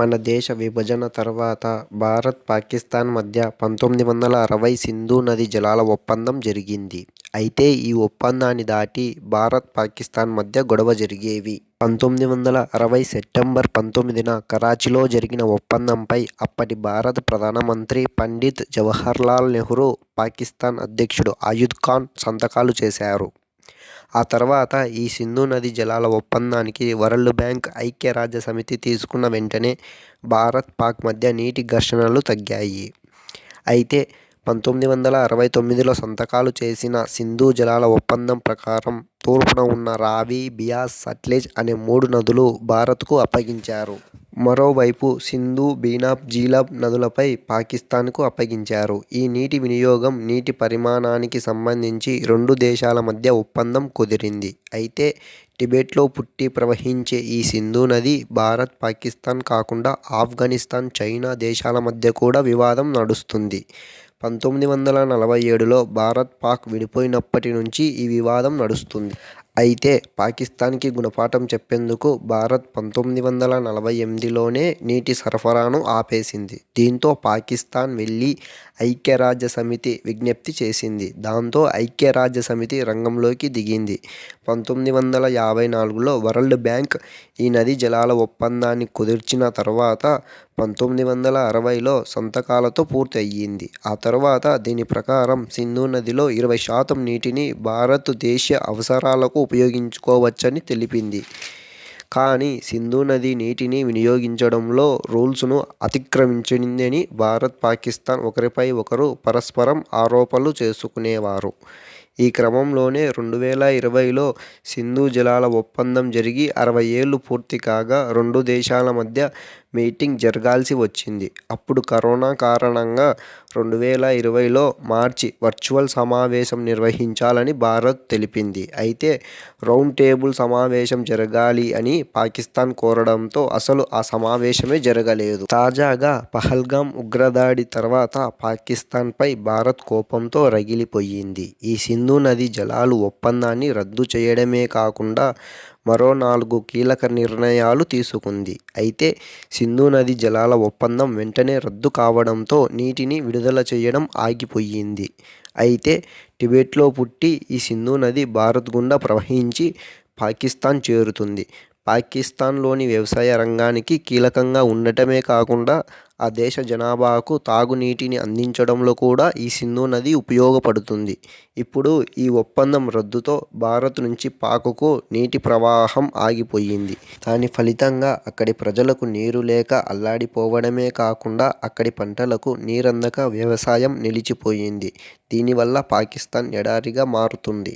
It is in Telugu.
మన దేశ విభజన తర్వాత భారత్ పాకిస్తాన్ మధ్య పంతొమ్మిది వందల అరవై సింధు నది జలాల ఒప్పందం జరిగింది. అయితే ఈ ఒప్పందాన్ని దాటి భారత్ పాకిస్తాన్ మధ్య గొడవ జరిగేవి. పంతొమ్మిది వందల అరవై సెప్టెంబర్ పంతొమ్మిదిన కరాచీలో జరిగిన ఒప్పందంపై అప్పటి భారత ప్రధానమంత్రి పండిత్ జవహర్లాల్ నెహ్రూ, పాకిస్తాన్ అధ్యక్షుడు ఆయుద్ ఖాన్ సంతకాలు చేశారు. ఆ తర్వాత ఈ సింధు నది జలాల ఒప్పందానికి వరల్డ్ బ్యాంక్, ఐక్యరాజ్య సమితి తీసుకున్న వెంటనే భారత్ పాక్ మధ్య నీటి ఘర్షణలు తగ్గాయి. అయితే పంతొమ్మిది వందల అరవై తొమ్మిదిలో సంతకాలు చేసిన సింధు జలాల ఒప్పందం ప్రకారం తూర్పున ఉన్న రావి, బియాస్, సట్లెజ్ అనే మూడు నదులు భారత్కు అప్పగించారు. మరోవైపు సింధు, బీనాబ్, జీలాబ్ నదులపై పాకిస్తాన్కు అప్పగించారు. ఈ నీటి వినియోగం, నీటి పరిమాణానికి సంబంధించి రెండు దేశాల మధ్య ఒప్పందం కుదిరింది. అయితే టిబెట్లో పుట్టి ప్రవహించే ఈ సింధు నది భారత్, పాకిస్తాన్ కాకుండా ఆఫ్ఘనిస్తాన్, చైనా దేశాల మధ్య కూడా వివాదం నడుస్తుంది. పంతొమ్మిది వందల నలభై ఏడులో భారత్ పాక్ విడిపోయినప్పటి నుంచి ఈ వివాదం నడుస్తుంది. అయితే పాకిస్తాన్కి గుణపాఠం చెప్పేందుకు భారత్ పంతొమ్మిది వందల నలభై ఎనిమిదిలోనే నీటి సరఫరాను ఆపేసింది. దీంతో పాకిస్తాన్ వెళ్ళి ఐక్యరాజ్య సమితి విజ్ఞప్తి చేసింది. దాంతో ఐక్యరాజ్యసమితి రంగంలోకి దిగింది. పంతొమ్మిది వందల యాభై నాలుగులో వరల్డ్ బ్యాంక్ ఈ నది జలాల ఒప్పందాన్ని కుదిర్చిన తర్వాత పంతొమ్మిది వందల అరవైలో సంతకాలతో పూర్తి అయ్యింది. ఆ తర్వాత దీని ప్రకారం సింధు నదిలో ఇరవై శాతం నీటిని భారత్ దేశ అవసరాలకు ఉపయోగించుకోవచ్చని తెలిపింది. కానీ సింధు నది నీటిని వినియోగించడంలో రూల్స్ను అతిక్రమించిందని భారత్, పాకిస్తాన్ ఒకరిపై ఒకరు పరస్పరం ఆరోపణలు చేసుకునేవారు. ఈ క్రమంలోనే రెండు వేల ఇరవైలో సింధు జలాల ఒప్పందం జరిగి అరవై ఏళ్ళు పూర్తి కాగా రెండు దేశాల మధ్య మీటింగ్ జరగాల్సి వచ్చింది. అప్పుడు కరోనా కారణంగా రెండు వేల ఇరవైలో మార్చి వర్చువల్ సమావేశం నిర్వహించాలని భారత్ తెలిపింది. అయితే రౌండ్ టేబుల్ సమావేశం జరగాలి అని పాకిస్తాన్ కోరడంతో అసలు ఆ సమావేశమే జరగలేదు. తాజాగా పహల్గామ్ ఉగ్రదాడి తర్వాత పాకిస్తాన్పై భారత్ కోపంతో రగిలిపోయింది. ఈ సింధు సింధు నది జలాలు ఒప్పందాన్ని రద్దు చేయడమే కాకుండా మరో నాలుగు కీలక నిర్ణయాలు తీసుకుంది. అయితే సింధు నది జలాల ఒప్పందం వెంటనే రద్దు కావడంతో నీటిని విడుదల చేయడం ఆగిపోయింది. అయితే టిబెట్లో పుట్టి ఈ సింధు నది భారత్ గుండా ప్రవహించి పాకిస్తాన్ చేరుతుంది. పాకిస్తాన్లోని వ్యవసాయ రంగానికి కీలకంగా ఉండటమే కాకుండా ఆ దేశ జనాభాకు తాగునీటిని అందించడంలో కూడా ఈ సింధు నది ఉపయోగపడుతుంది. ఇప్పుడు ఈ ఒప్పందం రద్దుతో భారత్ నుంచి పాకుకు నీటి ప్రవాహం ఆగిపోయింది. దాని ఫలితంగా అక్కడి ప్రజలకు నీరు లేక అల్లాడిపోవడమే కాకుండా అక్కడి పంటలకు నీరందక వ్యవసాయం నిలిచిపోయింది. దీనివల్ల పాకిస్తాన్ ఎడారిగా మారుతుంది.